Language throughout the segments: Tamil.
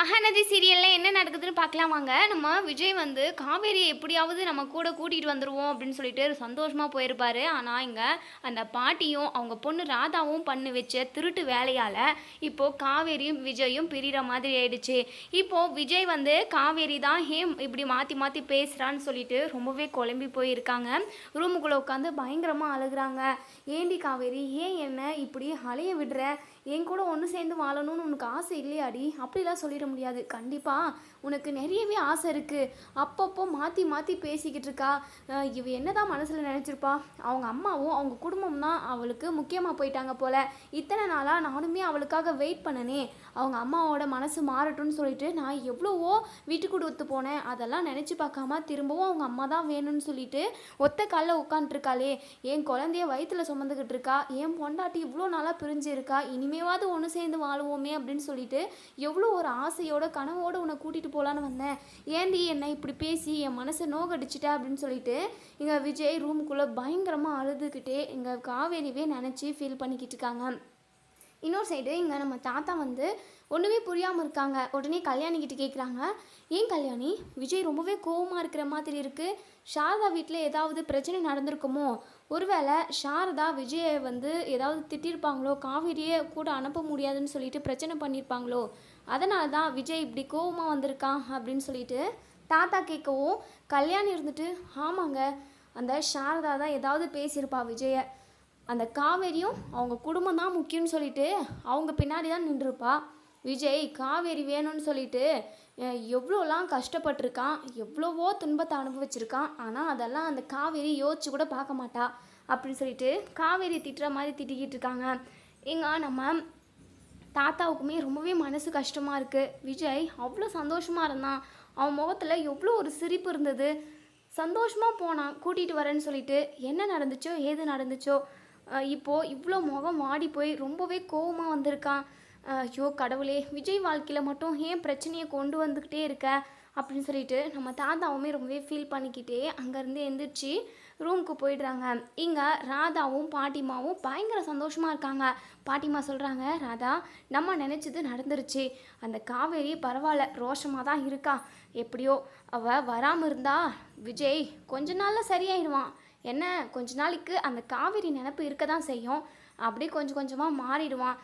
மகாநதி சீரியலில் என்ன நடக்குதுன்னு பார்க்கலாம் வாங்க. நம்ம விஜய் வந்து காவேரியை எப்படியாவது நம்ம கூட கூட்டிகிட்டு வந்துடுவோம் அப்படின்னு சொல்லிட்டு சந்தோஷமாக போயிருப்பாரு. ஆனால் இங்கே அந்த பாட்டியும் அவங்க பொண்ணு ராதாவும் பண்ணு வச்ச திருட்டு வேலையால் இப்போது காவேரியும் விஜயும் பிரிகிற மாதிரி ஆயிடுச்சு. இப்போது விஜய் வந்து காவேரி தான் ஹேம் இப்படி மாற்றி மாற்றி பேசுகிறான்னு சொல்லிட்டு ரொம்பவே குழம்பி போயிருக்காங்க. ரூமுக்குள்ளே உட்காந்து பயங்கரமாக அழுகுறாங்க. ஏண்டி காவேரி ஏன் என்ன இப்படி அலைய விடுற? என் கூட ஒன்று சேர்ந்து வாழணும்னு உனக்கு ஆசை இல்லையாடி? அப்படிலாம் சொல்லிட முடியாது. கண்டிப்பாக உனக்கு நிறையவே ஆசை இருக்குது அப்பப்போ மாற்றி மாற்றி பேசிக்கிட்டு இருக்கா. அஹ் இவ என்னதான் மனசில் நினச்சிருப்பா? அவங்க அம்மாவும் அவங்க குடும்பம் தான் அவளுக்கு முக்கியமாக போயிட்டாங்க போல். இத்தனை நாளாக நானுமே அவளுக்காக வெயிட் பண்ணனே. அவங்க அம்மாவோட மனசு மாறட்டும்னு சொல்லிட்டு நான் எவ்வளவோ வீட்டுக்கு கொடுத்து போனேன். அதெல்லாம் நினச்சி பார்க்காம திரும்பவும் அவங்க அம்மா தான் வேணும்னு சொல்லிட்டு ஒத்த காலில் உட்காந்துருக்காளே என் குழந்தைய வயிற்றில் சுமந்துக்கிட்டு இருக்கா. என் பொண்டாட்டி இவ்வளோ நாளாக பிரிஞ்சிருக்கா இனிமேவாவது ஒன்று சேர்ந்து வாழுவோமே அப்படின்னு சொல்லிட்டு எவ்வளோ ஒரு ஆசையோட கனவோடு உன்னை கூட்டிகிட்டு போகலான்னு வந்தேன். ஏண்டி என்னை இப்படி பேசி என் மனசை நோகடிச்சிட்ட அப்படின்னு சொல்லிட்டு இங்கே விஜய் ரூமுக்குள்ளே பயங்கரமாக அழுதுகிட்டே இங்கே காவேரிவே நினச்சி ஃபீல் பண்ணிக்கிட்டு இருக்காங்க. இன்னொரு சைடு இங்கே நம்ம தாத்தா வந்து ஒன்றுமே புரியாமல் இருக்காங்க. உடனே கல்யாணி கேட்குறாங்க ஏன் கல்யாணி? விஜய் ரொம்பவே கோவமாக இருக்கிற மாதிரி இருக்குது சாரதா வீட்டில் ஏதாவது பிரச்சனை நடந்திருக்குமோ? ஒருவேளை சாரதா விஜயை வந்து ஏதாவது திட்டிருப்பாங்களோ? காவேரியை கூட அனுப்ப முடியாதுன்னு சொல்லிட்டு பிரச்சனை பண்ணியிருப்பாங்களோ அதனால தான் விஜய் இப்படி கோவமாக வந்திருக்கான் அப்படின்னு சொல்லிட்டு தாத்தா கேட்கவும் கல்யாணி இருந்துட்டு ஆமாங்க அந்த சாரதா தான் ஏதாவது பேசியிருப்பா விஜயை. அந்த காவேரியும் அவங்க குடும்பம் தான் முக்கியம்னு சொல்லிட்டு அவங்க பின்னாடி தான் நின்றுருப்பா. விஜய் காவேரி வேணும்னு சொல்லிட்டு எவ்வளோலாம் கஷ்டப்பட்டிருக்கான் எவ்வளவோ துன்பத்தை அனுபவிச்சிருக்கான் ஆனால் அதெல்லாம் அந்த காவேரி யோசிச்சு கூட பார்க்க மாட்டா அப்படின்னு சொல்லிட்டு காவேரி திட்டுற மாதிரி திட்டிக்கிட்டு இருக்காங்க. எங்க நம்ம தாத்தாவுக்குமே ரொம்பவே மனசு கஷ்டமாக இருக்குது விஜய் அவ்வளோ சந்தோஷமாக இருந்தான். அவன் முகத்தில் எவ்வளோ ஒரு சிரிப்பு இருந்தது. சந்தோஷமாக போனான் கூட்டிகிட்டு வரேன்னு சொல்லிட்டு. என்ன நடந்துச்சோ ஏது நடந்துச்சோ. இப்போது இவ்வளோ முகம் வாடி போய் ரொம்பவே கோவமாக வந்திருக்கான். ஐயோ கடவுளே விஜய் வாழ்க்கையில் மட்டும் ஏன் பிரச்சனையை கொண்டு வந்துக்கிட்டே இருக்க? அப்படின்னு சொல்லிட்டு நம்ம தாத்தாவுமே ரொம்பவே ஃபீல் பண்ணிக்கிட்டே அங்கேருந்து எழுந்திரிச்சு ரூமுக்கு போயிடுறாங்க. இங்கே ராதாவும் பாட்டிமாவும் பயங்கர சந்தோஷமாக இருக்காங்க. பாட்டிமா சொல்கிறாங்க ராதா நம்ம நினச்சது நடந்துருச்சு. அந்த காவேரி பரவாயில்ல ரோஷமாக தான் இருக்கா. எப்படியோ அவள் வராமல் இருந்தா விஜய் கொஞ்ச நாளில் சரியாயிடுவான் என்ன கொஞ்ச நாளைக்கு அந்த காவேரி நினப்பு இருக்க தான் செய்யும். அப்படியே கொஞ்சம் கொஞ்சமாக மாறிடுவான்.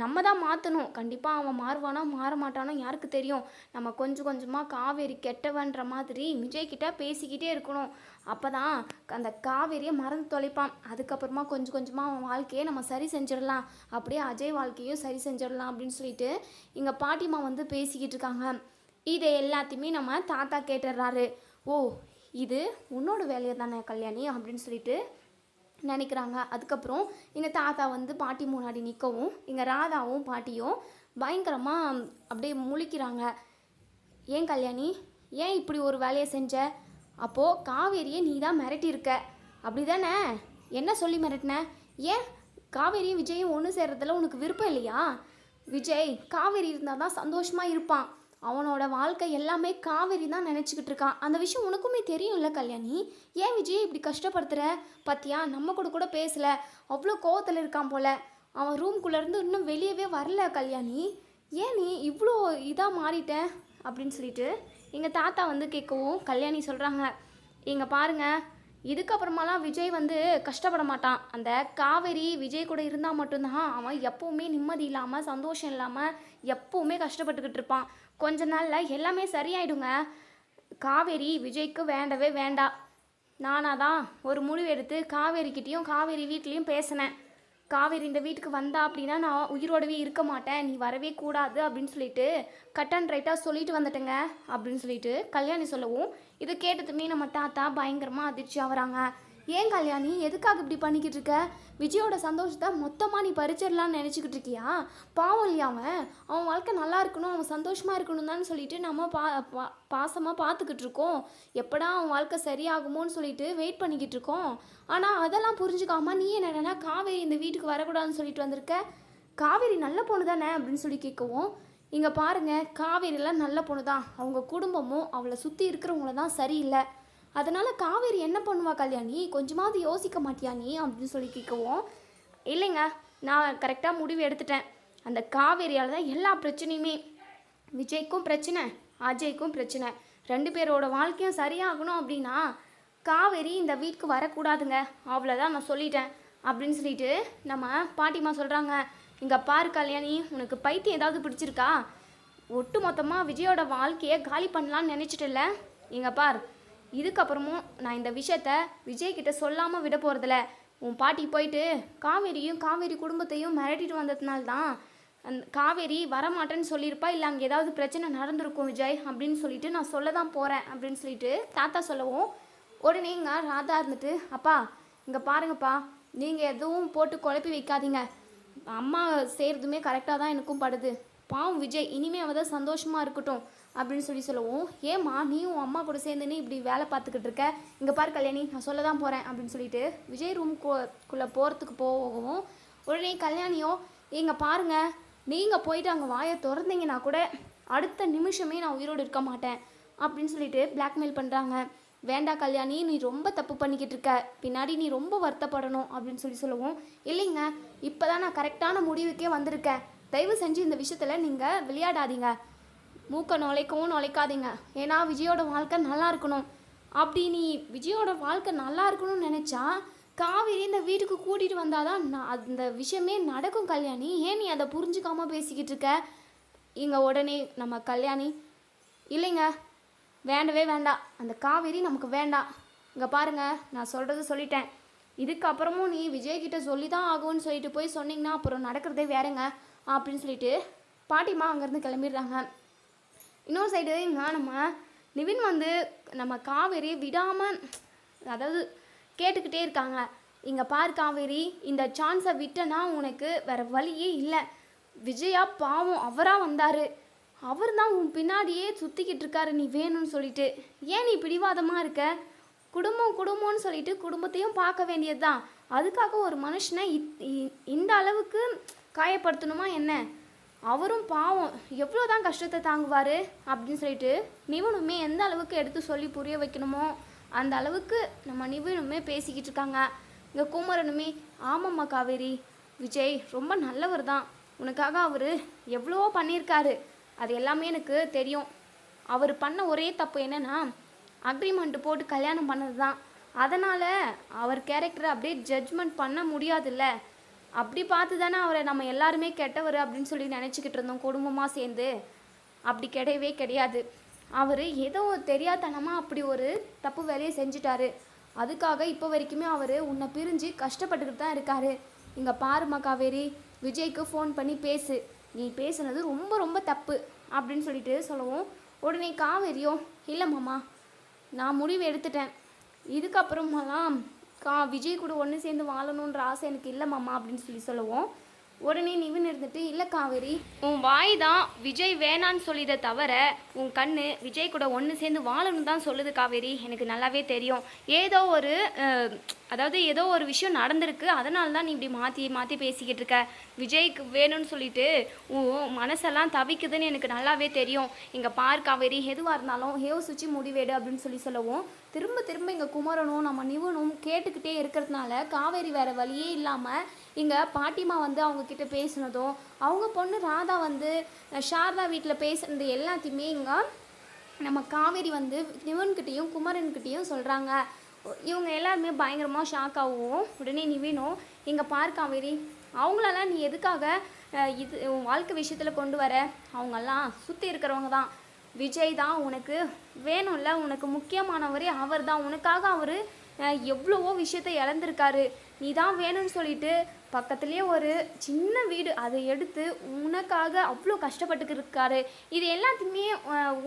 நம்ம தான் மாற்றணும் கண்டிப்பாக அவன் மாறுவானோ மாற மாட்டானோ யாருக்கு தெரியும். நம்ம கொஞ்சம் கொஞ்சமாக காவேரி கெட்டவன்ற மாதிரி விஜய்கிட்ட பேசிக்கிட்டே இருக்கணும். அப்போ தான் அந்த காவேரியை மறந்து தொலைப்பான். அதுக்கப்புறமா கொஞ்சம் கொஞ்சமாக அவன் வாழ்க்கையை நம்ம சரி செஞ்சிடலாம். அப்படியே அஜய் வாழ்க்கையும் சரி செஞ்சிடலாம் அப்படின்னு சொல்லிட்டு இங்கே பாட்டிமா வந்து பேசிக்கிட்டு இருக்காங்க. இதை எல்லாத்தையுமே நம்ம தாத்தா கேட்டுடுறாரு. ஓ இது உன்னோட வேலையை தானே கல்யாணி அப்படின்னு சொல்லிட்டு நினைக்கிறாங்க. அதுக்கப்புறம் எங்கள் தாத்தா வந்து பாட்டி முன்னாடி நிற்கவும் எங்கள் ராதாவும் பாட்டியும் பயங்கரமாக அப்படியே முழிக்கிறாங்க. ஏன் கல்யாணி? ஏன் இப்படி ஒரு வேலையை செஞ்ச? அப்போது காவேரியை நீ தான் மிரட்டியிருக்க. அப்படி தானே என்ன சொல்லி மிரட்டின? ஏன்? காவேரியும் விஜயும் ஒன்று சேர்றதுல உனக்கு விருப்பம் இல்லையா? விஜய் காவேரி இருந்தால் தான் சந்தோஷமாக இருப்பான். அவனோட வாழ்க்கை எல்லாமே காவேரி தான் நினச்சிக்கிட்டு இருக்கான். அந்த விஷயம் உனக்குமே தெரியும்ல கல்யாணி? ஏன் விஜய் இப்படி கஷ்டப்படுத்துகிற பத்தியா நம்ம கூட கூட பேசல. அவ்வளோ கோவத்தில் இருக்கான் போல. அவன் ரூம்குள்ளேருந்து இன்னும் வெளியவே வரல கல்யாணி. ஏன் நீ இவ்வளோ இதாக மாறிட்ட? அப்படின்னு சொல்லிட்டு எங்கள் தாத்தா வந்து கேட்கவும் கல்யாணி சொல்கிறாங்க எங்கள் பாருங்க இதுக்கப்புறமாலாம் விஜய் வந்து கஷ்டப்பட மாட்டான். அந்த காவேரி விஜய் கூட இருந்தால் மட்டும்தான் அவன் எப்போவுமே நிம்மதி இல்லாமல் சந்தோஷம் இல்லாமல் எப்போவுமே கஷ்டப்பட்டுக்கிட்டு இருப்பான். கொஞ்ச நாளில் எல்லாமே சரியாயிடுங்க. காவேரி விஜய்க்கு வேண்டவே வேண்டாம் நானாக தான் ஒரு முடிவு எடுத்து காவேரிக்கிட்டேயும் காவேரி வீட்லேயும் பேசினேன். காவேரி இந்த வீட்டுக்கு வந்தா அப்படின்னா நான் உயிரோடவே இருக்க மாட்டேன் நீ வரவே கூடாது அப்படின்னு சொல்லிட்டு கட் அண்ட் ரைட்டாக சொல்லிட்டு வந்துட்டேங்க அப்படின்னு சொல்லிட்டு கல்யாணி சொல்லவும் இதை கேட்டதுமே நம்ம தாத்தா பயங்கரமாக அதிர்ச்சி ஆகுறாங்க. ஏன் கல்யாணி? எதுக்காக இப்படி பண்ணிக்கிட்டு இருக்க? விஜயோட சந்தோஷத்தை மொத்தமாக நீ பறிச்சிடலான்னு நினச்சிக்கிட்டு இருக்கியா? பாவம் இல்லையா அவன்? அவன் வாழ்க்கை நல்லா இருக்கணும் அவன் சந்தோஷமாக இருக்கணும் தான் சொல்லிட்டு நம்ம பா பா பாசமாக பார்த்துக்கிட்டு இருக்கோம். எப்படா அவன் வாழ்க்கை சரியாகுமோன்னு சொல்லிட்டு வெயிட் பண்ணிக்கிட்டு இருக்கோம். ஆனால் அதெல்லாம் புரிஞ்சுக்காம நீ என்னடனா காவேரி இந்த வீட்டுக்கு வரக்கூடாதுன்னு சொல்லிட்டு வந்திருக்க? காவேரி நல்ல பொண்ணு தானே அப்படின்னு சொல்லி கேட்கவும் இங்கே பாருங்க காவேரியெல்லாம் நல்ல பொண்ணு தான் அவங்க குடும்பமும் அவளை சுற்றி இருக்கிறவங்கள தான் சரியில்லை. அதனால் காவேரி என்ன பண்ணுவா கல்யாணி? கொஞ்சமாவது யோசிக்க மாட்டியா நீ? அப்படின்னு சொல்லி கேட்கவும் இல்லைங்க நான் கரெக்டாக முடிவு எடுத்துட்டேன். அந்த காவேரியால் தான் எல்லா பிரச்சனையுமே. விஜய்க்கும் பிரச்சனை அஜய்க்கும் பிரச்சனை. ரெண்டு பேரோட வாழ்க்கையும் சரியாகணும் அப்படின்னா காவேரி இந்த வீட்டுக்கு வரக்கூடாதுங்க. அவ்வளோதான் நான் சொல்லிட்டேன். அப்படின்னு சொல்லிட்டு நம்ம பாட்டிமா சொல்கிறாங்க இங்கே பாரு கல்யாணி உனக்கு பைத்தியம் ஏதாவது பிடிச்சிருக்கா? ஒட்டு மொத்தமாக விஜயோட வாழ்க்கையை காலி பண்ணலான்னு நினச்சிட்டுல இங்கே பார் இதுக்கப்புறமும் நான் இந்த விஷயத்த விஜய்கிட்ட சொல்லாமல் விட போகிறதில்ல உன் பாட்டி போயிட்டு காவேரியும் காவேரி குடும்பத்தையும் மிரட்டிட்டு வந்ததுனால தான் அந்த காவேரி வரமாட்டேன்னு சொல்லியிருப்பா இல்லை அங்கே ஏதாவது பிரச்சனை நடந்திருக்கும் விஜய் அப்படின்னு சொல்லிட்டு நான் சொல்ல தான் போகிறேன் அப்படின்னு சொல்லிட்டு தாத்தா சொல்லவும் உடனே இங்கே ராதா இருந்துட்டு அப்பா இங்கே பாருங்கப்பா நீங்கள் எதுவும் போட்டு குழப்பி வைக்காதீங்க. அம்மா செய்கிறதுமே கரெக்டாக தான் எனக்கும் படுது. பாவம் விஜய் இனிமே அவ தான் சந்தோஷமாக இருக்கட்டும். அப்படின்னு சொல்லி சொல்லவும். ஏம்மா நீயும் உன் அம்மா கூட சேர்ந்துன்னு இப்படி வேலை பார்த்துக்கிட்டு இருக்க? இங்கே பாரு கல்யாணி நான் சொல்ல தான் போகிறேன் அப்படின்னு சொல்லிட்டு விஜய் ரூம்குள்ளே போகிறதுக்கு போகவும் உடனே கல்யாணியோ இங்கே பாருங்க நீங்கள் போயிட்டு அங்கே வாயை திறந்தீங்கன்னா கூட அடுத்த நிமிஷமே நான் உயிரோடு இருக்க மாட்டேன் அப்படின்னு சொல்லிட்டு பிளாக்மெயில் பண்ணுறாங்க வேண்டா கல்யாணி நீ ரொம்ப தப்பு பண்ணிக்கிட்டு இருக்க. பின்னாடி நீ ரொம்ப வருத்தப்படணும் அப்படின்னு சொல்லி சொல்லவும். இல்லைங்க இப்போ தான் நான் கரெக்டான முடிவுக்கே வந்திருக்கேன். தயவு செஞ்சு இந்த விஷயத்தில் நீங்கள் விளையாடாதீங்க. மூக்கை நுழைக்கவும் நுழைக்காதீங்க. ஏன்னா விஜயோட வாழ்க்கை நல்லா இருக்கணும். அப்படி நீ விஜயோட வாழ்க்கை நல்லா இருக்கணும்னு நினச்சா காவேரி இந்த வீட்டுக்கு கூட்டிகிட்டு வந்தாதான் நான் அந்த விஷயமே நடக்கும் கல்யாணி. ஏன் நீ அதை புரிஞ்சுக்காமல் பேசிக்கிட்டு இருக்க? இங்கே உடனே நம்ம கல்யாணி இல்லைங்க வேண்டவே வேண்டாம். அந்த காவேரி நமக்கு வேண்டாம். இங்கே பாருங்க நான் சொல்கிறது சொல்லிட்டேன். இதுக்கப்புறமும் நீ விஜய்கிட்ட சொல்லி தான் ஆகும்னு சொல்லிட்டு போய் சொன்னீங்கன்னா அப்புறம் நடக்கிறதே வேறுங்க அப்படின்னு சொல்லிட்டு பாட்டிமா அங்கேருந்து கிளம்பிடுறாங்க. இன்னொரு சைடு இங்கே நம்ம நிவின் வந்து நம்ம காவேரி விடாமல் அதாவது கேட்டுக்கிட்டே இருக்காங்க. இங்கே பார் காவேரி இந்த சான்ஸை விட்டனா உனக்கு வேற வழியே இல்லை. விஜயா பாவம் அவராக வந்தார். அவர் தான் உன் பின்னாடியே சுற்றிக்கிட்டு இருக்காரு நீ வேணும்னு சொல்லிட்டு. ஏன் நீ பிடிவாதமாக இருக்க? குடும்பம் குடும்பம்னு சொல்லிட்டு குடும்பத்தையும் பார்க்க வேண்டியது தான் அதுக்காக ஒரு மனுஷனை இத்- இ- இந்த அளவுக்கு காயப்படுத்தணுமா என்ன? அவரும் பாவம் எவ்வளோ தான் கஷ்டத்தை தாங்குவார் அப்படின்னு சொல்லிட்டு நிவனுமே எந்த அளவுக்கு எடுத்து சொல்லி புரிய வைக்கணுமோ அந்த அளவுக்கு நம்ம நிவனுமே பேசிக்கிட்டு இருக்காங்க. இங்கே குமரனுமே ஆமாம்மா காவேரி விஜய் ரொம்ப நல்லவர் தான். உனக்காக அவர் எவ்வளவோ பண்ணியிருக்காரு. அது எல்லாமே எனக்கு தெரியும். அவர் பண்ண ஒரே தப்பு என்னென்னா அக்ரிமெண்ட்டு போட்டு கல்யாணம் பண்ணது தான் அதனால் அவர் கேரக்டரை அப்படியே ஜட்ஜ்மெண்ட் பண்ண முடியாதுல்ல. அப்படி பார்த்து தானே அவரை நம்ம எல்லாருமே கெட்டவர் அப்படின்னு சொல்லி நினச்சிக்கிட்டு இருந்தோம். குடும்பமாக சேர்ந்து. அப்படி கிடையவே கிடையாது. அவர் ஏதோ தெரியாதனமாக அப்படி ஒரு தப்பு வேலையை செஞ்சிட்டாரு. அதுக்காக இப்போ வரைக்குமே அவர் உன்னை பிரிஞ்சு கஷ்டப்பட்டுக்கிட்டு தான் இருக்காரு. இங்கே பாருமா காவேரி விஜய்க்கு ஃபோன் பண்ணி பேசு. நீ பேசுனது ரொம்ப ரொம்ப தப்பு அப்படின்னு சொல்லிட்டு சொல்லவும் உடனே காவேரியோ இல்லை மாமா நான் முடிவு எடுத்துட்டேன். இதுக்கப்புறமெல்லாம் கா விஜய் கூட ஒன்று சேர்ந்து வாழணுன்ற ஆசை எனக்கு இல்லை மாமா அப்படின்னு சொல்லி சொல்லுவோம். உடனே நிவின் இருந்துட்டு இல்லை காவேரி உன் வாய் தான் விஜய் வேணான்னு சொல்லிதை தவிர உன் கண்ணு விஜய் கூட ஒன்று சேர்ந்து வாழணும் தான் சொல்லுது காவேரி. எனக்கு நல்லாவே தெரியும். ஏதோ ஒரு அதாவது ஏதோ ஒரு விஷயம் நடந்திருக்கு அதனால தான் நீ இப்படி மாற்றி மாற்றி பேசிக்கிட்டு இருக்க. விஜய்க்கு வேணும்னு சொல்லிட்டு உன் மனசெல்லாம் தவிக்குதுன்னு எனக்கு நல்லாவே தெரியும். இங்கே பார் காவேரி எதுவாக இருந்தாலும் யோசிச்சு முடிவேடு அப்படின்னு சொல்லி சொல்லவும் திரும்ப திரும்ப இங்கே குமரனும் நம்ம நிவனும் கேட்டுக்கிட்டே இருக்கிறதுனால காவேரி வேறு வழியே இல்லாமல் இங்கே பாட்டிமா வந்து அவங்கக்கிட்ட பேசினதும் பேசுனதும் அவங்க பொண்ணு ராதா வந்து சாரதா வீட்டில் பேசுனது எல்லாத்தையுமே இங்கே நம்ம காவேரி வந்து நிவன்கிட்டேயும் குமரன்கிட்டேயும் சொல்கிறாங்க இவங்க எல்லாருமே பயங்கரமாக ஷாக் ஆகும் உடனே நிவினும் இங்கே பார் காவேரி அவங்களெல்லாம் நீ எதுக்காக இது உன் வாழ்க்கை விஷயத்தில் கொண்டு வர? அவங்கெல்லாம் சுற்றி இருக்கிறவங்க தான். விஜய் தான் உனக்கு வேணும்ல உனக்கு முக்கியமானவரே அவர் தான். உனக்காக அவர் எவ்வளவோ விஷயத்தை இழந்திருக்காரு. நீ தான் வேணும்னு சொல்லிட்டு பக்கத்துலேயே ஒரு சின்ன வீடு அதை எடுத்து உனக்காக அவ்வளோ கஷ்டப்பட்டுக்கிட்டு இருக்காரு. இது எல்லாத்தையுமே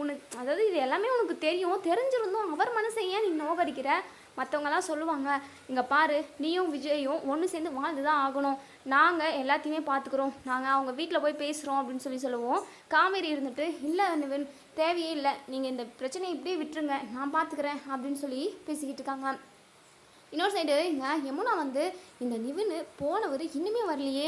உனக்கு அதாவது இது எல்லாமே உனக்கு தெரியும். தெரிஞ்சிருந்தும் அவர் மனசை ஏன் நீ நோகடிக்கிற? மற்றவங்கலாம் சொல்லுவாங்க இங்கே பாரு நீயும் விஜயும் ஒன்று சேர்ந்து வாழ்ந்து தான் ஆகணும். நாங்கள் எல்லாத்தையுமே பார்த்துக்குறோம் நாங்கள் அவங்க வீட்டில் போய் பேசுகிறோம் அப்படின்னு சொல்லி சொல்லுவோம். காவேரி இருந்துட்டு இல்லை நிவின் தேவையே இல்லை. நீங்கள் இந்த பிரச்சனையை இப்படியே விட்டுருங்க. நான் பார்த்துக்கிறேன் அப்படின்னு சொல்லி பேசிக்கிட்டு இருக்காங்க. இன்னொரு சைடு இங்கே யமுனா வந்து இந்த நிவின் போனவர் இன்னுமே வரலையே.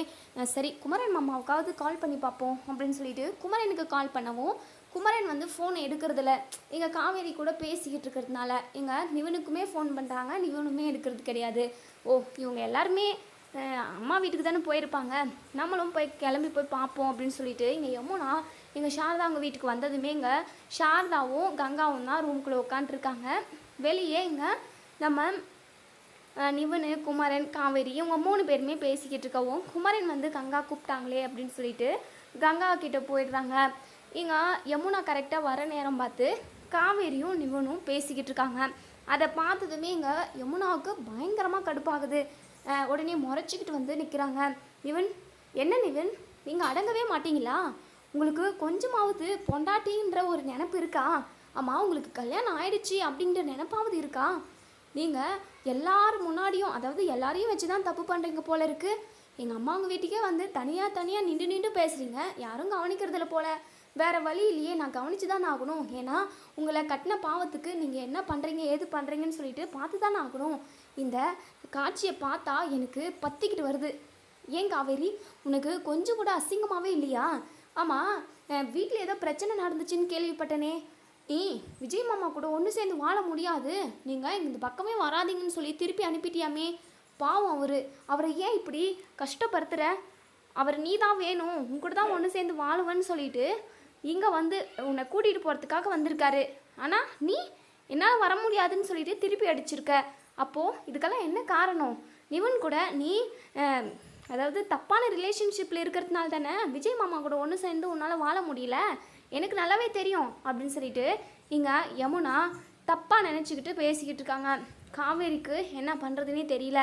சரி குமரன் மாமாவுக்காவது கால் பண்ணி பார்ப்போம் அப்படின்னு சொல்லிட்டு குமரனுக்கு கால் பண்ணவும் குமரன் வந்து ஃபோன் எடுக்கிறதில்ல. எங்கள் காவேரி கூட பேசிக்கிட்டு இருக்கிறதுனால எங்கள் நிவனுக்குமே ஃபோன் பண்ணுறாங்க நிவனுமே எடுக்கிறது கிடையாது. ஓ இவங்க எல்லாருமே அம்மா வீட்டுக்கு தானே போயிருப்பாங்க. நம்மளும் போய் கிளம்பி போய் பார்ப்போம் அப்படின்னு சொல்லிட்டு இங்கே யமுனா எங்கள் சாரதா அவங்க வீட்டுக்கு வந்ததுமே இங்கே சாரதாவும் கங்காவும் தான் ரூம்குள்ளே உட்காந்துருக்காங்க வெளியே இங்கே நம்ம நிவனு குமரன் காவேரி இவங்க மூணு பேருமே பேசிக்கிட்டு இருக்கவும் குமரன் வந்து கங்கா கூப்பிட்டாங்களே அப்படின்னு சொல்லிட்டு கங்கா கிட்ட போயிடுறாங்க. இங்கே யமுனா கரெக்டாக வர நேரம் பார்த்து காவேரியும் நிவனும் பேசிக்கிட்டு இருக்காங்க. அதை பார்த்ததுமே இங்கே யமுனாவுக்கு பயங்கரமாக கடுப்பாகுது. உடனே முறைச்சிக்கிட்டு வந்து நிற்கிறாங்க நிவன் என்ன நிவன்? நீங்கள் அடங்கவே மாட்டீங்களா? உங்களுக்கு கொஞ்சமாவது பொண்டாட்டின்ற ஒரு நினப்பு இருக்கா? ஆமாம் உங்களுக்கு கல்யாணம் ஆயிடுச்சு அப்படின்ற நினப்பாவது இருக்கா? நீங்கள் எல்லார் முன்னாடியும் அதாவது எல்லாரையும் வச்சு தான் தப்பு பண்ணுறீங்க போல இருக்குது எங்கள் அம்மா அவங்க வீட்டுக்கே வந்து தனியாக தனியாக நின்று நின்று பேசுகிறீங்க யாரும் கவனிக்கிறதில்ல போல. வேறு வழி இல்லையே நான் கவனித்து தான் ஆகணும். ஏன்னா உங்களை கட்டின பாவத்துக்கு நீங்கள் என்ன பண்ணுறீங்க ஏது பண்ணுறீங்கன்னு சொல்லிட்டு பார்த்து தானே ஆகணும். இந்த காட்சியை பார்த்தா எனக்கு பத்திக்கிட்டு வருது. ஏன் காவேரி? உனக்கு கொஞ்சம் கூட அசிங்கமாகவே இல்லையா? ஆமாம் வீட்டில் ஏதோ பிரச்சனை நடந்துச்சுன்னு கேள்விப்பட்டனே. ஏ விஜய் மாமா கூட ஒன்று சேர்ந்து வாழ முடியாது. நீங்கள் இந்த பக்கமே வராதீங்கன்னு சொல்லி திருப்பி அனுப்பிட்டியாமே. பாவம் அவர். அவரை ஏன் இப்படி கஷ்டப்படுத்துகிற அவர் நீ தான் வேணும். உன் கூட தான் ஒன்று சேர்ந்து வாழுவேன்னு சொல்லிட்டு இங்கே வந்து உன்னை கூட்டிகிட்டு போகிறதுக்காக வந்திருக்காரு. ஆனால் நீ என்னால் வர முடியாதுன்னு சொல்லிட்டு திருப்பி அடிச்சிருக்க. அப்போது இதுக்கெல்லாம் என்ன காரணம்? நிவன் கூட நீ அதாவது தப்பான ரிலேஷன்ஷிப்பில் இருக்கிறதுனால தானே விஜய் மாமா கூட ஒன்று சேர்ந்து உன்னால் வாழ முடியல? எனக்கு நல்லாவே தெரியும் அப்படின்னு சொல்லிட்டு இங்கே யமுனா தப்பாக நினச்சிக்கிட்டு பேசிக்கிட்டு இருக்காங்க. காவேரிக்கு என்ன பண்ணுறதுனே தெரியல.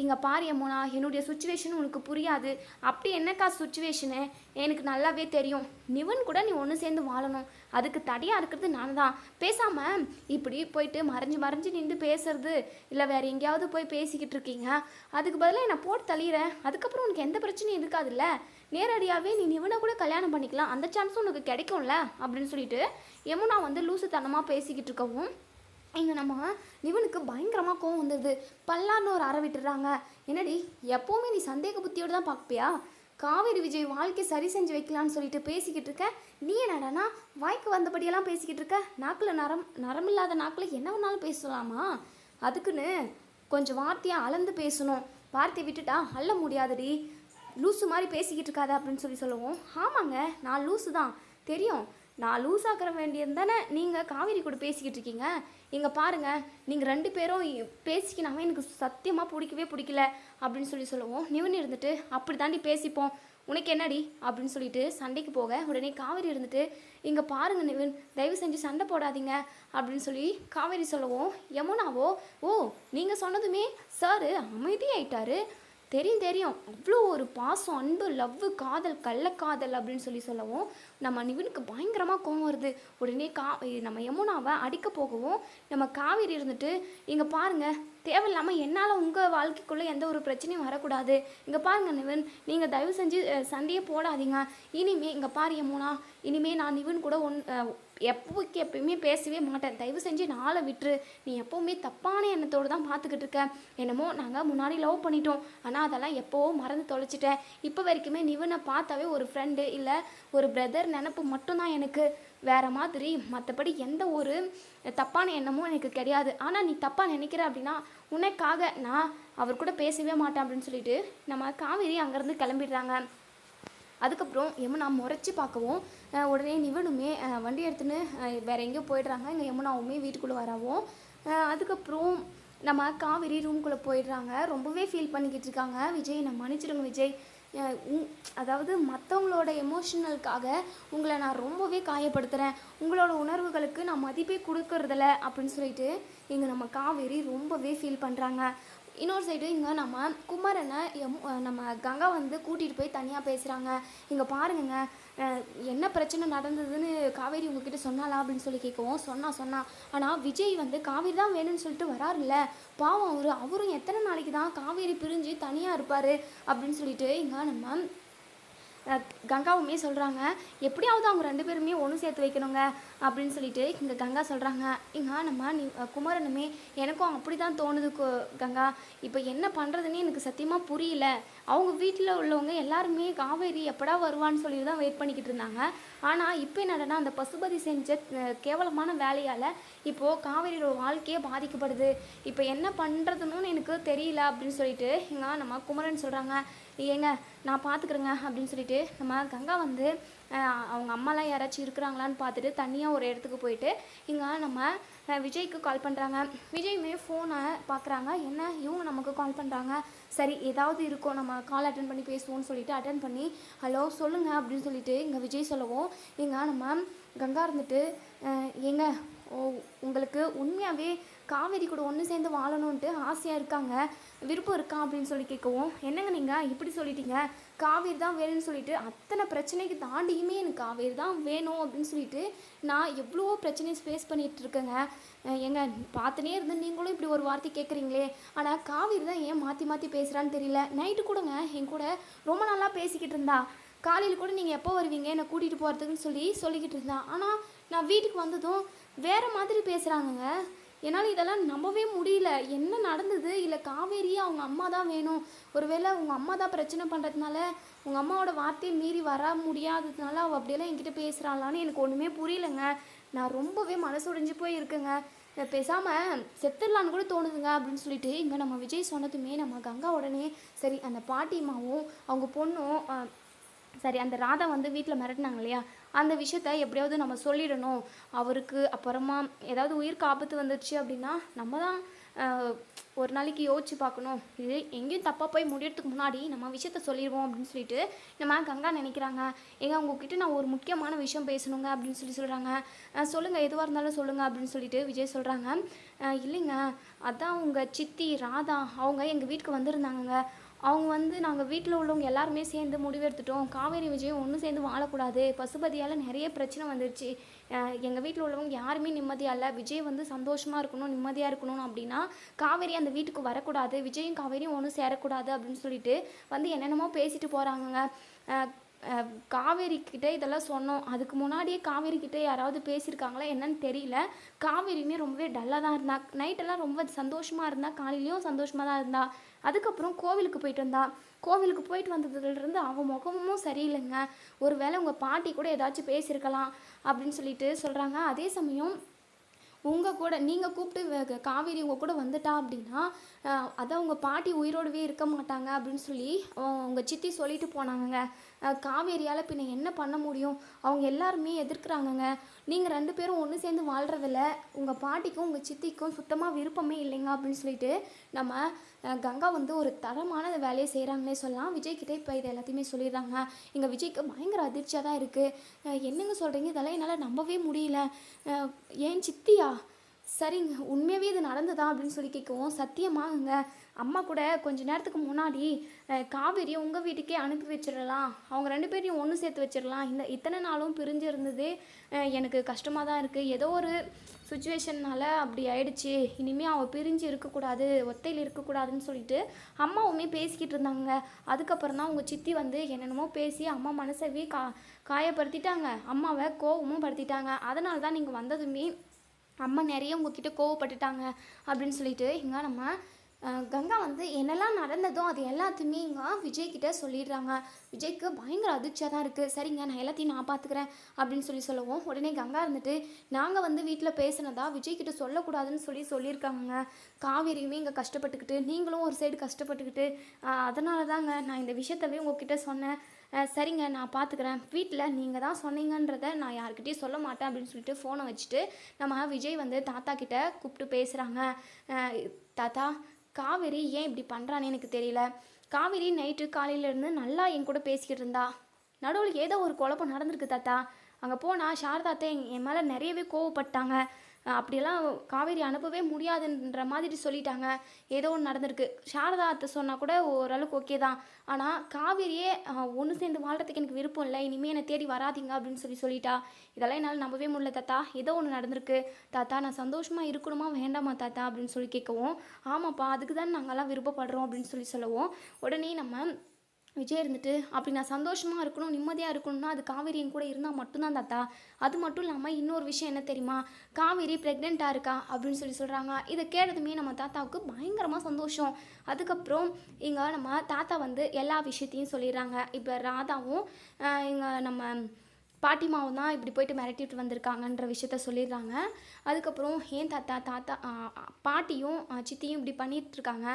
இங்கே பாரு யமுனா என்னுடைய சுச்சுவேஷன் உனக்கு புரியாது. அப்படி என்னக்கா சுச்சுவேஷனு எனக்கு நல்லாவே தெரியும். நிவன் கூட நீ ஒன்று சேர்ந்து வாழணும். அதுக்கு தடையாக இருக்கிறது நான் தான் பேசாமல் இப்படி போயிட்டு மறைஞ்சு மறைஞ்சு நின்று பேசுறது. இல்லை வேறு எங்கேயாவது போய் பேசிக்கிட்டு இருக்கீங்க. அதுக்கு பதிலாக நான் போட்டு தள்ளிடுறேன் அதுக்கப்புறம் உனக்கு எந்த பிரச்சனையும் இருக்காதுல்ல? நேரடியாகவே நீ நிவனை கூட கல்யாணம் பண்ணிக்கலாம். அந்த சான்ஸும் உனக்கு கிடைக்கும்ல? அப்படின்னு சொல்லிட்டு யமுனா வந்து லூசுத்தனமாக பேசிக்கிட்டு இருக்கவும் இங்கே நம்ம நிவனுக்கு பயங்கரமாக கோவம் வந்துடுது பல்லான்னு ஒரு அற விட்டுறாங்க. என்னடி எப்போவுமே நீ சந்தேக புத்தியோடு தான் பார்ப்பியா? காவேரி விஜய் வாழ்க்கை சரி செஞ்சு வைக்கலான்னு சொல்லிட்டு பேசிக்கிட்டு இருக்க. நீ என்னடானா வாய்க்கு வந்தபடியெல்லாம் பேசிக்கிட்டு இருக்க? நாக்கில் நரம் நரமில்லாத நாக்கில் என்ன வேணாலும் பேசலாமா? அதுக்குன்னு கொஞ்சம் வார்த்தையாக அளந்து பேசணும். வார்த்தையை விட்டுட்டா அள்ள முடியாதுடி. லூசு மாதிரி பேசிக்கிட்டு இருக்காத அப்படின்னு சொல்லி சொல்லுவோம். ஆமாங்க நான் லூசு தான். தெரியும். நான் லூஸ் ஆக்கிற வேண்டியது தானே? நீங்கள் காவேரி கூட பேசிக்கிட்டு இருக்கீங்க. இங்கே பாருங்கள் நீங்கள் ரெண்டு பேரும் பேசிக்கினாவே எனக்கு சத்தியமாக பிடிக்கவே பிடிக்கல அப்படின்னு சொல்லி சொல்லுவோம். நிவன் இருந்துட்டு அப்படி தாண்டி பேசிப்போம். உனக்கு என்னடி? அப்படின்னு சொல்லிட்டு சண்டைக்கு போக உடனே காவேரி இருந்துட்டு இங்கே பாருங்க நிவன் தயவு செஞ்சு சண்டை போடாதீங்க. அப்படின்னு சொல்லி காவேரி சொல்லவும். யமுனாவோ? ஓ நீங்கள் சொன்னதுமே சார் அமைதியாயிட்டாரு. தெரியும் தெரியும். அவ்வளோ ஒரு பாசம் அன்பு லவ்வு காதல் கள்ளக்காதல் அப்படின்னு சொல்லி சொல்லவும் நம்ம நிவினுக்கு பயங்கரமாக கோவம் வருது. உடனே கா நம்ம யமுனாவை அடிக்க போகவும் நம்ம காவேரி இருந்துட்டு இங்கே பாருங்கள் தேவையில்லாமல் என்னால் உங்கள் வாழ்க்கைக்குள்ளே எந்த ஒரு பிரச்சனையும் வரக்கூடாது. இங்கே பாருங்கள் நிவன் நீங்கள் தயவு செஞ்சு சண்டையே போடாதீங்க. இனிமே இங்கே பாரு யமுனா இனிமே நான் நிவன் கூட ஒன் எப்போக்கு எப்பயுமே பேசவே மாட்டேன். தயவு செஞ்சு நாளை விட்டுரு. நீ எப்போவுமே தப்பான எண்ணத்தோடு தான் பார்த்துக்கிட்டு இருக்க. என்னமோ நாங்கள் முன்னாடி லவ் பண்ணிட்டோம். ஆனால் அதெல்லாம் எப்போவோ மறந்து தொலைச்சிட்டேன். இப்போ வரைக்குமே நிவனை பார்த்தாவே ஒரு ஃப்ரெண்டு இல்லை ஒரு பிரதர் நினப்பு மட்டும்தான் எனக்கு. வேற மாதிரி மற்றபடி எந்த ஒரு தப்பான எண்ணமும் எனக்கு கிடையாது. ஆனால் நீ தப்பாக நினைக்கிற அப்படின்னா உனக்காக நான் அவர் கூட பேசவே மாட்டேன் அப்படின்னு சொல்லிட்டு நம்ம காவேரி அங்கேருந்து கிளம்பிடுறாங்க. அதுக்கப்புறம் யமுனா முறைச்சி பார்க்கவும் உடனே நிவனுமே வண்டி எடுத்துன்னு வேறு எங்கேயோ போயிடுறாங்க. இங்கே யமுனாவுமே வீட்டுக்குள்ளே வரவும் அதுக்கப்புறம் நம்ம காவேரி ரூம்குள்ளே போயிடுறாங்க. ரொம்பவே ஃபீல் பண்ணிக்கிட்டு இருக்காங்க. விஜய் நான் மன்னிச்சிடுங்க விஜய். அதாவது மற்றவங்களோட எமோஷனலுக்காக உங்களை நான் ரொம்பவே காயப்படுத்துகிறேன் உங்களோட உணர்வுகளுக்கு நான் மதிப்பே கொடுக்கறதில்ல அப்படின்னு சொல்லிட்டு இங்கே நம்ம காவேரி ரொம்பவே ஃபீல் பண்ணுறாங்க இன்னொரு சைடு இங்கே நம்ம குமரனை எம் நம்ம கங்கா வந்து கூட்டிகிட்டு போய் தனியாக பேசுகிறாங்க இங்கே பாருங்கங்க என்ன பிரச்சனை நடந்ததுன்னு காவேரி உங்ககிட்ட சொன்னாலா அப்படின்னு சொல்லி கேட்கவும் சொன்னா சொன்னா. ஆனால் விஜய் வந்து காவேரி தான் வேணும்னு சொல்லிட்டு வராருல்ல. பாவம் அவர் அவரும் எத்தனை நாளைக்கு தான் காவேரி பிரிஞ்சு தனியாக இருப்பார் அப்படின்னு சொல்லிட்டு இங்கே நம்ம கங்காவுமே சொல்கிறாங்க எப்படியாவது அவங்க ரெண்டு பேருமே ஒன்று சேர்த்து வைக்கணுங்க அப்படின்னு சொல்லிட்டு இங்கே கங்கா சொல்கிறாங்க இங்கே நம்ம நீ குமரனுமே எனக்கும் அப்படி தான் தோணுது கங்கா. இப்போ என்ன பண்ணுறதுன்னு எனக்கு சத்தியமாக புரியல. அவங்க வீட்டில் உள்ளவங்க எல்லாருமே காவேரி எப்படா வருவான்னு சொல்லி தான் வெயிட் பண்ணிக்கிட்டு இருந்தாங்க. ஆனால் இப்போ என்னடனா அந்த பசுபதி செஞ்ச கேவலமான வேலையால் இப்போது காவேரியோட வாழ்க்கையே பாதிக்கப்படுது. இப்போ என்ன பண்ணுறதுன்னு எனக்கு தெரியல அப்படின்னு சொல்லிட்டு இங்கே நம்ம குமரன் சொல்கிறாங்க ஏங்க நான் பார்த்துக்குறேங்க அப்படின்னு சொல்லிட்டு நம்ம கங்கா வந்து அவங்க அம்மாலாம் யாராச்சும் இருக்கிறாங்களான்னு பார்த்துட்டு தனியாக ஒரு இடத்துக்கு போயிட்டு இங்கே நம்ம விஜய்க்கு கால் பண்ணுறாங்க விஜயுமே ஃபோனை பார்க்குறாங்க என்ன இவங்க நமக்கு கால் பண்ணுறாங்க சரி ஏதாவது இருக்கும் நம்ம கால் அட்டன் பண்ணி பேசுவோம்னு சொல்லிட்டு அட்டன் பண்ணி ஹலோ சொல்லுங்கள் அப்படின்னு சொல்லிட்டு இங்கே விஜய் சொல்லவும் இங்கே நம்ம கங்கா இருந்துட்டு ஏங்க ஓ உங்களுக்கு உண்மையாகவே காவேரி கூட ஒன்று சேர்ந்து வாழணுன்ட்டு ஆசையாக இருக்காங்க. விருப்பம் இருக்கா அப்படின்னு சொல்லி கேட்கவும் என்னங்க நீங்கள் இப்படி சொல்லிட்டீங்க. காவேரி தான் வேணும்னு சொல்லிட்டு அத்தனை பிரச்சனைக்கு தாண்டியுமே எனக்கு காவேரி தான் வேணும் அப்படின்னு சொல்லிட்டு நான் எவ்வளவோ பிரச்சனையை ஃபேஸ் பண்ணிகிட்டு இருக்கேங்க. எங்க ஏங்க பார்த்துனே இருந்து நீங்களும் இப்படி ஒரு வார்த்தை கேட்குறீங்களே. ஆனால் காவேரி தான் ஏன் மாற்றி மாற்றி பேசுகிறான்னு தெரியல. நைட்டு கூடங்க என் கூட ரொம்ப நல்லா பேசிக்கிட்டு இருந்தா. காலையில் கூட நீங்கள் எப்போ வருவீங்க? என்னை கூட்டிகிட்டு போகிறதுக்குன்னு சொல்லி சொல்லிக்கிட்டு இருந்தா. ஆனால் நான் வீட்டுக்கு வந்ததும் வேறு மாதிரி பேசுகிறாங்கங்க என்னால் இதெல்லாம் நம்பவே முடியல. என்ன நடந்தது? இல்லை காவேரியே அவங்க அம்மா தான் வேணும். ஒருவேளை உங்கள் அம்மா தான் பிரச்சனை பண்ணுறதுனால உங்கள் அம்மாவோட வார்த்தையை மீறி வர முடியாததுனால அவள் அப்படியெல்லாம் என்கிட்ட பேசுகிறாளான்னு எனக்கு ஒன்றுமே புரியலங்க. நான் ரொம்பவே மனசு உடைஞ்சு போய் பேசாமல் செத்துடலான்னு கூட தோணுதுங்க அப்படின்னு சொல்லிட்டு இங்கே நம்ம விஜய் சொன்னதுமே நம்ம கங்கா உடனே சரி அந்த பாட்டிமாவும் அவங்க பொண்ணும் சரி அந்த ராதா வந்து வீட்டில் மிரட்டினாங்க இல்லையா? அந்த விஷயத்த எப்படியாவது நம்ம சொல்லிடணும். அவருக்கு அப்புறமா ஏதாவது உயிருக்கு ஆபத்து வந்துடுச்சு அப்படின்னா நம்ம தான் ஒரு நாளைக்கு யோசிச்சு பார்க்கணும். இது எங்கேயும் தப்பாக போய் முடியறதுக்கு முன்னாடி நம்ம விஷயத்த சொல்லிடுவோம் அப்படின்னு சொல்லிட்டு நம்ம கங்கா நினைக்கிறாங்க. ஏங்க உங்ககிட்ட நான் ஒரு முக்கியமான விஷயம் பேசணுங்க அப்படின்னு சொல்லி சொல்கிறாங்க சொல்லுங்கள் எதுவாக இருந்தாலும் சொல்லுங்கள் அப்படின்னு சொல்லிட்டு விஜய் சொல்கிறாங்க இல்லைங்க அதான் உங்கள் சித்தி ராதா அவங்க எங்கள் வீட்டுக்கு வந்திருந்தாங்கங்க. அவங்க வந்து நாங்கள் வீட்டில் உள்ளவங்க எல்லாருமே சேர்ந்து முடிவெடுத்துட்டோம். காவேரி விஜயம் ஒன்றும் சேர்ந்து வாழக்கூடாது. பசுபதியால் நிறைய பிரச்சனை வந்துருச்சு. எங்கள் வீட்டில் உள்ளவங்க யாருமே நிம்மதியாக இல்லை. விஜய் வந்து சந்தோஷமாக இருக்கணும் நிம்மதியாக இருக்கணும் அப்படின்னா காவேரி அந்த வீட்டுக்கு வரக்கூடாது. விஜயும் காவேரியும் ஒன்றும் சேரக்கூடாது அப்படின்னு சொல்லிட்டு வந்து என்னென்னமோ பேசிட்டு போகிறாங்கங்க காவேரி இதெல்லாம் சொன்னோம். அதுக்கு முன்னாடியே காவேரி யாராவது பேசியிருக்காங்களா என்னன்னு தெரியல. காவேரியுமே ரொம்பவே டல்லாக தான் இருந்தா. நைட்டெல்லாம் ரொம்ப சந்தோஷமாக இருந்தா காலையிலையும் சந்தோஷமாக தான் இருந்தா. அதுக்கப்புறம் கோவிலுக்கு போயிட்டு வந்தான் கோவிலுக்கு போயிட்டு வந்ததுலேருந்து அவன் முகமும் சரியில்லைங்க. ஒரு வேளை உங்கள் பாட்டி கூட ஏதாச்சும் பேசியிருக்கலாம் அப்படின்னு சொல்லிட்டு சொல்கிறாங்க அதே சமயம் உங்கள் கூட நீங்கள் கூப்பிட்டு காவேரி உங்கள் கூட வந்துட்டா அப்படின்னா அதான் உங்கள் பாட்டி உயிரோடவே இருக்க மாட்டாங்க அப்படின்னு சொல்லி உங்கள் சித்தி சொல்லிட்டு போனாங்கங்க. காவேரியால் பின்ன என்ன பண்ண முடியும்? அவங்க எல்லாருமே எதிர்க்கிறாங்கங்க. நீங்கள் ரெண்டு பேரும் ஒன்று சேர்ந்து வாழ்கிறதில்ல உங்கள் பாட்டிக்கும் உங்கள் சித்திக்கும் சுத்தமாக விருப்பமே இல்லைங்க அப்படின்னு சொல்லிட்டு நம்ம கங்கா வந்து ஒரு தரமான வேலையை செய்கிறாங்கன்னே சொல்லலாம். விஜய்கிட்டே இப்போ இது எல்லாத்தையுமே சொல்லிடுறாங்க. எங்கள் விஜய்க்கு பயங்கர அதிர்ச்சியாக தான் இருக்குது என்னங்க சொல்கிறீங்க இதெல்லாம் என்னால் நம்பவே முடியல. ஏன் சித்தியா? சரிங்க உண்மையாகவே இது நடந்ததா அப்படின்னு சொல்லி கேட்கவும் சத்தியமாங்க அம்மா கூட கொஞ்ச நேரத்துக்கு முன்னாடி காவேரியை உங்கள் வீட்டுக்கே அனுப்பி வச்சிடலாம். அவங்க ரெண்டு பேரையும் ஒன்று சேர்த்து வச்சிடலாம். இந்த இத்தனை நாளும் பிரிஞ்சு இருந்தது எனக்கு கஷ்டமாக தான் இருக்குது ஏதோ ஒரு சுச்சுவேஷன்னால் அப்படி ஆயிடுச்சு. இனிமேல் அவள் பிரிஞ்சு இருக்கக்கூடாது ஒத்தையில் இருக்கக்கூடாதுன்னு சொல்லிட்டு அம்மாவுமே பேசிக்கிட்டு இருந்தாங்க. அதுக்கப்புறம் தான் உங்கள் சித்தி வந்து என்னென்னமோ பேசி அம்மா மனசவே கா காயப்படுத்திட்டாங்க. அம்மாவை கோவமும் படுத்திட்டாங்க. அதனால தான் நீங்கள் வந்ததுமே அம்மா நிறைய உங்ககிட்ட கோவப்பட்டுட்டாங்க அப்படின்னு சொல்லிட்டு இங்கே நம்ம கங்கா வந்து என்னெல்லாம் நடந்ததோ அது எல்லாத்தையுமே இங்கே விஜய்கிட்ட சொல்லிடுறாங்க. விஜய்க்கு பயங்கர அதிர்ச்சியாக தான் இருக்குது சரிங்க நான் எல்லாத்தையும் நான் பார்த்துக்கிறேன் அப்படின்னு சொல்லி சொல்லுவோம் உடனே கங்கா இருந்துட்டு நாங்கள் வந்து வீட்டில் பேசினதா விஜய்கிட்ட சொல்லக்கூடாதுன்னு சொல்லி சொல்லியிருக்காங்க காவேரியுமே இங்கே கஷ்டப்பட்டுக்கிட்டு நீங்களும் ஒரு சைடு கஷ்டப்பட்டுக்கிட்டு அதனால தாங்க நான் இந்த விஷயத்தவே உங்ககிட்ட சொன்னேன். சரிங்க நான் பார்த்துக்கிறேன் வீட்டில் நீங்கள் தான் சொன்னீங்கன்றத நான் யாருக்கிட்டேயும் சொல்ல மாட்டேன் அப்படின்னு சொல்லிட்டு ஃபோனை வச்சுட்டு நம்ம விஜய் வந்து தாத்தா கிட்ட கூப்பிட்டு பேசுகிறாங்க தாத்தா காவேரி ஏன் இப்படி பண்ணுறான்னு எனக்கு தெரியல. காவேரி நைட்டு காலையிலேருந்து நல்லா என் கூட பேசிக்கிட்டு இருந்தா. நடுவில் ஏதோ ஒரு குழப்பம் நடந்திருக்கு தாத்தா. அங்கே போனால் சாரதாத்தை என் என் மேலே நிறையவே கோவப்பட்டாங்க. அப்படியெல்லாம் காவேரி அனுப்பவே முடியாதுன்ற மாதிரி சொல்லிட்டாங்க. ஏதோ ஒன்று நடந்திருக்கு. சாரதா அத்தை சொன்னால் கூட ஓரளவுக்கு ஓகே தான். ஆனால் காவேரியே ஒன்று சேர்ந்து வாழ்கிறதுக்கு எனக்கு விருப்பம் இல்லை. இனிமேல் என்னை தேடி வராதீங்க அப்படின்னு சொல்லி சொல்லிட்டா. இதெல்லாம் என்னால் நம்பவே முடியல தாத்தா. ஏதோ ஒன்று நடந்திருக்கு. தாத்தா நான் சந்தோஷமாக இருக்கணுமா? வேண்டாமா தாத்தா? அப்படின்னு சொல்லி கேட்கவும் ஆமாப்பா அதுக்கு தான் நாங்கள்லாம் விருப்பப்படுறோம் அப்படின்னு சொல்லி சொல்லவும் உடனே நம்ம விஜய் இருந்துட்டு அப்படி நான் சந்தோஷமாக இருக்கணும் நிம்மதியாக இருக்கணும்னா அது காவேரி கூட இருந்தால் மட்டும்தான் தாத்தா. அது மட்டும் இல்லாமல் இன்னொரு விஷயம் என்ன தெரியுமா? காவேரி ப்ரெக்னெண்ட்டாக இருக்கா? அப்படின்னு சொல்லி சொல்கிறாங்க இதை கேட்டதுமே நம்ம தாத்தாவுக்கு பயங்கரமாக சந்தோஷம். அதுக்கப்புறம் இங்கே நம்ம தாத்தா வந்து எல்லா விஷயத்தையும் சொல்லிடுறாங்க. இப்போ ராதாவும் இங்கே நம்ம பாட்டிமாவும் தான் இப்படி போயிட்டு மிரட்டிட்டு வந்திருக்காங்கன்ற விஷயத்த சொல்லிடுறாங்க. அதுக்கப்புறம் ஏன் தாத்தா தாத்தா பாட்டியும் சித்தியும் இப்படி பண்ணிகிட்ருக்காங்க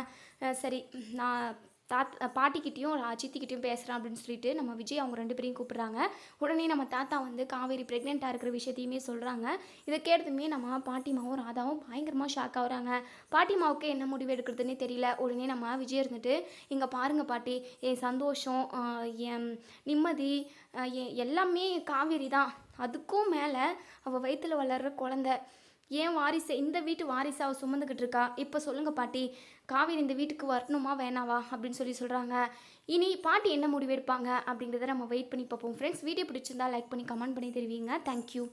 சரி நான் தாத் பாட்டிக்கிட்டேயும் சித்திக்கிட்டேயும் பேசுகிறேன் அப்படின்னு சொல்லிட்டு நம்ம விஜய் அவங்க ரெண்டு பேரையும் கூப்பிட்றாங்க. உடனே நம்ம தாத்தா வந்து காவேரி ப்ரெக்னெண்ட்டாக இருக்கிற விஷயத்தையுமே சொல்கிறாங்க இதை கேட்டதுமே நம்ம பாட்டிமாவும் ராதாவும் பயங்கரமாக ஷாக் ஆகுறாங்க. பாட்டிமாவுக்கு என்ன முடிவு எடுக்கிறதுனே தெரியல. உடனே நம்ம விஜய் இருந்துட்டு இங்கே பாருங்க பாட்டி என் சந்தோஷம் என் நிம்மதி எல்லாமே காவேரி தான். அதுக்கும் மேலே அவள் வயிற்றில் வளர்கிற குழந்த ஏன் வாரிசு இந்த வீட்டு வாரிசு அவள் சுமந்துக்கிட்டு இருக்கா இப்போ சொல்லுங்கள் பாட்டி. காவேரி இந்த வீட்டுக்கு வரணுமா வேணாவா? அப்படின்னு சொல்லி சொல்கிறாங்க இனி பாட்டி என்ன முடிவு எடுப்பாங்க அப்படிங்கிறத நம்ம வெயிட் பண்ணி பார்ப்போம். ஃப்ரெண்ட்ஸ் வீடியோ பிடிச்சிருந்தா லைக் பண்ணி கமெண்ட் பண்ணி தெரிவிங்க. Thank you